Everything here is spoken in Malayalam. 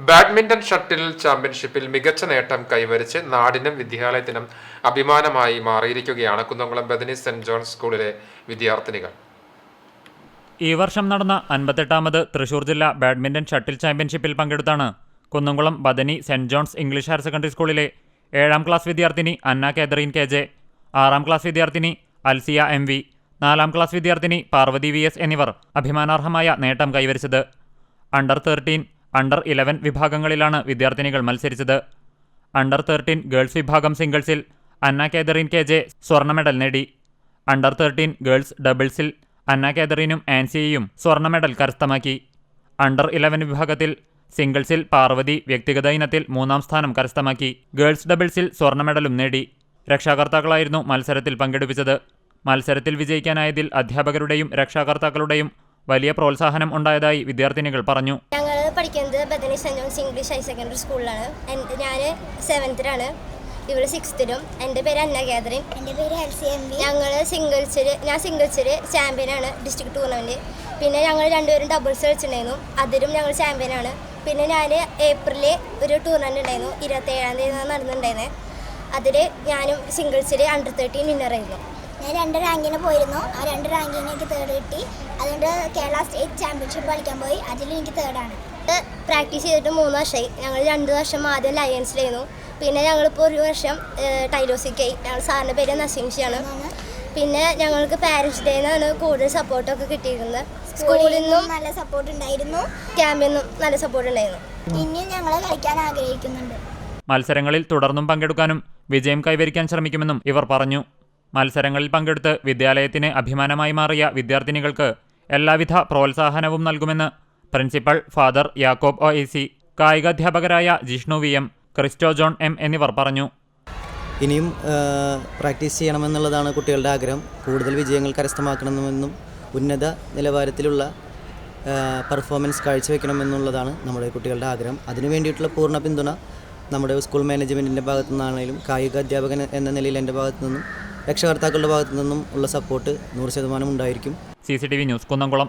ബാഡ്മിന്റൺ ഷട്ടിൽ ചാമ്പ്യൻഷിപ്പിൽ മികച്ച നേട്ടം കൈവരിച്ച് നാടിനും വിദ്യാലയത്തിനും അഭിമാനമായി മാറിയിരിക്കുകയാണ് കുന്നംകുളം ബദനി സെന്റ് ജോൺസ് സ്കൂളിലെ വിദ്യാർത്ഥിനികൾ. ഈ വർഷം നടന്ന അൻപത്തെട്ടാമത് തൃശൂർ ജില്ലാ ബാഡ്മിന്റൺ ഷട്ടിൽ ചാമ്പ്യൻഷിപ്പിൽ പങ്കെടുത്താണ് Kunnamkulam Bethany Saint John's English higher secondary സ്കൂളിലെ ഏഴാം ക്ലാസ് വിദ്യാർത്ഥിനി അന്ന കാതറീൻ കെ ജെ ആറാം ക്ലാസ് വിദ്യാർത്ഥിനി അൽസിയ എം വി നാലാം ക്ലാസ് വിദ്യാർത്ഥിനി പാർവതി വി എസ് എന്നിവർ അഭിമാനാർഹമായ നേട്ടം കൈവരിച്ചത്. അണ്ടർ തേർട്ടീൻ അണ്ടർ ഇലവൻ വിഭാഗങ്ങളിലാണ് വിദ്യാർത്ഥിനികൾ മത്സരിച്ചത്. അണ്ടർ തേർട്ടീൻ ഗേൾസ് വിഭാഗം സിംഗിൾസിൽ അന്ന കേദറിൻ കെ ജെ സ്വർണ മെഡൽ നേടി. അണ്ടർ തേർട്ടീൻ ഗേൾസ് ഡബിൾസിൽ അന്ന കേദറിനും ആൻസിയയും സ്വർണ മെഡൽ കരസ്ഥമാക്കി. അണ്ടർ ഇലവൻ വിഭാഗത്തിൽ സിംഗിൾസിൽ പാർവതി വ്യക്തിഗത ഇനത്തിൽ മൂന്നാം സ്ഥാനം കരസ്ഥമാക്കി. ഗേൾസ് ഡബിൾസിൽ സ്വർണ മെഡലും നേടി. രക്ഷാകർത്താക്കളായിരുന്നു മത്സരത്തിൽ പങ്കെടുപ്പിച്ചത്. മത്സരത്തിൽ വിജയിക്കാനായതിൽ അധ്യാപകരുടെയും രക്ഷാകർത്താക്കളുടെയും വലിയ പ്രോത്സാഹനം ഉണ്ടായതായി വിദ്യാർത്ഥിനികൾ പറഞ്ഞു. ഞങ്ങൾ പഠിക്കുന്നത് Bethany Saint John's English higher secondary സ്കൂളിലാണ്. എന്റെ ഞാൻ സെവൻത്തിലാണ് ഇവൾ സിക്സ്ത്തിലും എന്റെ പേര് അന്ന ഗാദറിൻ. എന്റെ പേര് എൽസി എം ബി ഞങ്ങൾ സിംഗിൾസിൽ ഞാൻ സിംഗിൾസിൽ ചാമ്പ്യനാണ് ഡിസ്ട്രിക്ട് ടൂർണമെന്റ് പിന്നെ ഞങ്ങൾ രണ്ടുപേരും ഡബിൾസ് കളിച്ചിട്ടുണ്ടായിരുന്നു. അതിലും ഞങ്ങൾ ചാമ്പ്യനാണ്. പിന്നെ ഞാൻ ഏപ്രിലിൽ ഒരു ടൂർണമെന്റ് ഉണ്ടായിരുന്നു. ഇരുപത്തേഴാം തീയതി നടന്നിട്ടുണ്ടായിരുന്നത് അതിൽ ഞാനും സിംഗിൾസിൽ അണ്ടർ തേർട്ടീൻ വിന്നറായിരുന്നു ഞാൻ രണ്ട് റാങ്കിന് പോയിരുന്നു. ആ രണ്ട് റാങ്കിന് എനിക്ക് തേർഡ് കിട്ടി. അതുകൊണ്ട് കേരള സ്റ്റേറ്റ് ചാമ്പ്യൻഷിപ്പ് കളിക്കാൻ പോയി. അതിൽ എനിക്ക് തേർഡാണ് പ്രാക്ടീസ് ചെയ്തിട്ട് മൂന്ന് വർഷമായി. ഞങ്ങൾ രണ്ട് വർഷം ആദ്യം ലയൻസിലായിരുന്നു പിന്നെ ഞങ്ങളിപ്പോൾ ഒരു വർഷം ടൈലോസിക്കായി. ഞങ്ങൾ സാറിന്റെ പേര് നസിംഷിയാണ് പിന്നെ ഞങ്ങൾക്ക് പാരൻസ് ഡേ നിന്നാണ് കൂടുതൽ സപ്പോർട്ടൊക്കെ കിട്ടിയിരുന്നത്. സ്കൂളിൽ നിന്നും നല്ല സപ്പോർട്ട് ഉണ്ടായിരുന്നു. ക്യാമ്പിൽ നിന്നും നല്ല സപ്പോർട്ട് ഉണ്ടായിരുന്നു. ഇനിയും ഞങ്ങൾ കളിക്കാൻ ആഗ്രഹിക്കുന്നുണ്ട്. മത്സരങ്ങളിൽ തുടർന്നും പങ്കെടുക്കാനും വിജയം കൈവരിക്കാൻ ശ്രമിക്കുമെന്നും ഇവർ പറഞ്ഞു. മത്സരങ്ങളിൽ പങ്കെടുത്ത് വിദ്യാലയത്തിന് അഭിമാനമായി മാറിയ വിദ്യാർത്ഥിനികൾക്ക് എല്ലാവിധ പ്രോത്സാഹനവും നൽകുമെന്ന് പ്രിൻസിപ്പൽ ഫാദർ യാക്കോബ് ഒ എസി കായികാധ്യാപകരായ Jishnu V M Christo John M എന്നിവർ പറഞ്ഞു. ഇനിയും പ്രാക്ടീസ് ചെയ്യണമെന്നുള്ളതാണ് കുട്ടികളുടെ ആഗ്രഹം. കൂടുതൽ വിജയങ്ങൾ കരസ്ഥമാക്കണമെന്നും ഉന്നത നിലവാരത്തിലുള്ള പെർഫോമൻസ് കാഴ്ചവെക്കണമെന്നുള്ളതാണ് നമ്മുടെ കുട്ടികളുടെ ആഗ്രഹം. അതിനു വേണ്ടിയിട്ടുള്ള പൂർണ പിന്തുണ നമ്മുടെ സ്കൂൾ മാനേജ്മെന്റിന്റെ ഭാഗത്തു നിന്നാണെങ്കിലും കായിക അധ്യാപകൻ എന്ന നിലയിൽ എന്റെ ഭാഗത്തു നിന്നും രക്ഷകർത്താക്കളുടെ ഭാഗത്തു നിന്നും ഉള്ള സപ്പോർട്ട് നൂറ് ശതമാനം ഉണ്ടായിരിക്കും. C C T V news Kunnamkulam.